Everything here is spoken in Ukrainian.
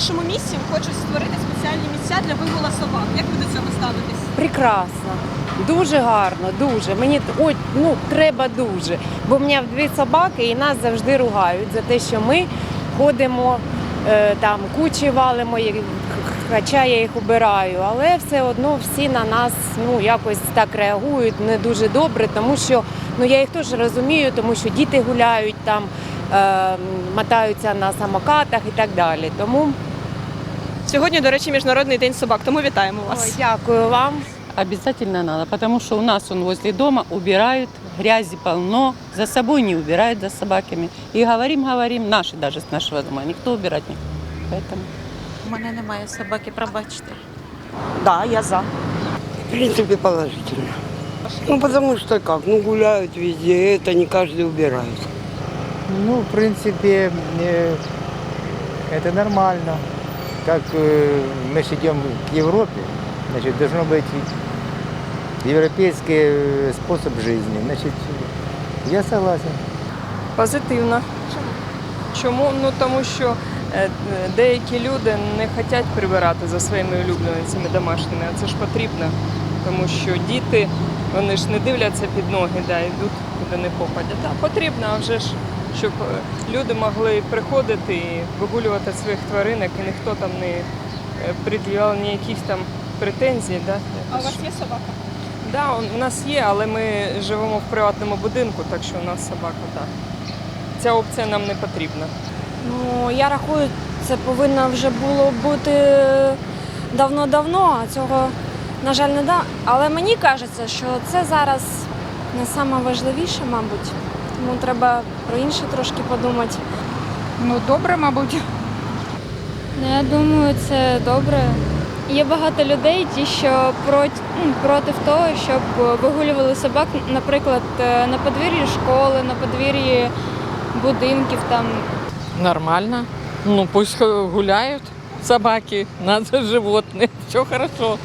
вашому місті хочуть створити спеціальні місця для вигула собак. Як ви до цього ставитесь? Прекрасно. Дуже гарно, дуже. Мені ой, ну, треба дуже. Бо в мене дві собаки і нас завжди ругають за те, що ми ходимо е, там, кучі валимо, хоча я їх убираю. Але все одно всі на нас ну, якось так реагують не дуже добре, тому що ну, я їх теж розумію, тому що діти гуляють там, е, мотаються на самокатах і так далі. Тому Сьогодні, до речі, міжнародний день собак, тому вітаємо вас. ой, дякую вам. Обязательно надо, потому что у нас он возле дома убирают, грязи полно, за собой не убирают за собаками. И говорим, говорим, наши даже с нашего дома, никто убирать не хочет. Поэтому У мене немає собаки, пробачте. Да, я за. В принципе, положительно. Ну, потому что как, ну, гуляют везде, это не каждый убирает. Ну, в принципе, э, это нормально. Как э, мы же идем к Европе, значит, должно быть европейский э, способ жизни. Значит, я согласен. Позитивно. Чому? Ну тому що е, деякі люди не хочуть прибирати за своїми улюбленцями домашніми, а це ж потрібно. Тому що діти вони ж не дивляться під ноги, да, йдуть куди не попадять. Да, потрібно, а вже ж, щоб е, люди могли приходити і вигулювати своїх тваринок, і ніхто там не е, пред'являв ні якісь там претензії. Да, А у вас є собака? Да, у нас є, але ми живемо в приватному будинку, так що у нас собака так. Ця опція нам не потрібна. Ну, я рахую, це повинно вже було бути давно-давно, а цього, на жаль, не да. Але мені кажеться, що це зараз не найважливіше, мабуть. Тому треба про інше трошки подумати. Ну, добре, мабуть. Ну, я думаю, це добре. Є багато людей, ті, що проти, ну, проти того, щоб вигулювали собак, наприклад, е, на подвір'ї школи, на подвір'ї будинків там. Нормально. Ну, пусть гуляют собаки, надо животные. Все хорошо.